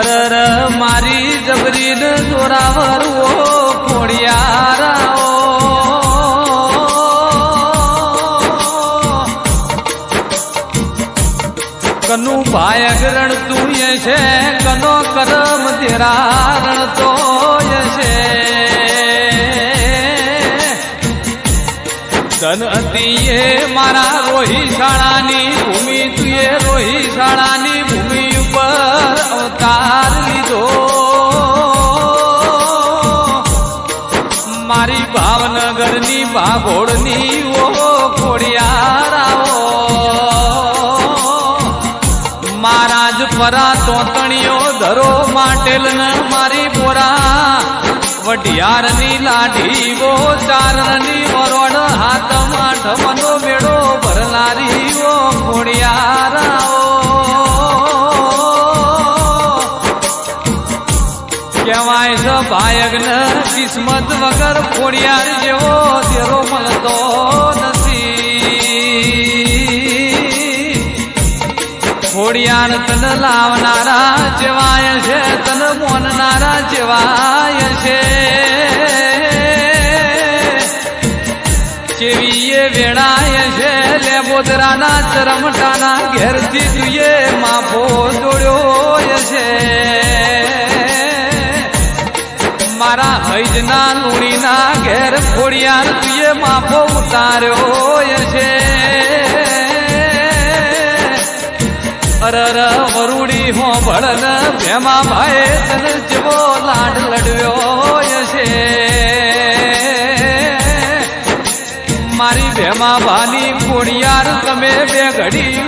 અરર મારી જબરીને જોરાવરવો ખોડિયારાઓ. કનુ ભાયક રણ તું છે, કનો કરમ તેરા રણ તો છે. ધન અતિએ મારા રોહી શાળાની ભૂમિ ભાવનગરની ભાગોળની ઓ ખોડિયારાઓ. મહારાજ પરા તોતણીઓ ધરો માટેલ ન મારી પોરા. વઢિયારની લાઠી વો ચારણની વરોડ હાથ કહેવાય છે ભાયગ્ન કિસ્મત વગર ખોડિયાર જેવો તેરો મળતો નથી. ખોડિયાર તન લાવનારા જેવાય છે, તન મોનનારા જેવાય છે. ચેવીએ વેળાય છે, લેબોદરાના ચરમટાના ઘેરથી તુએ મારા હૈજના લુણીના ઘેર ખોડિયાર તુએ માફો ઉતાર્યો છે. અરર વરુડી હો ભળન ભેમા ભાઈ તને જેવો લાડ લડ્યો છે. મારી ભેમા ભાની ખોડિયાર તમે બે ઘડી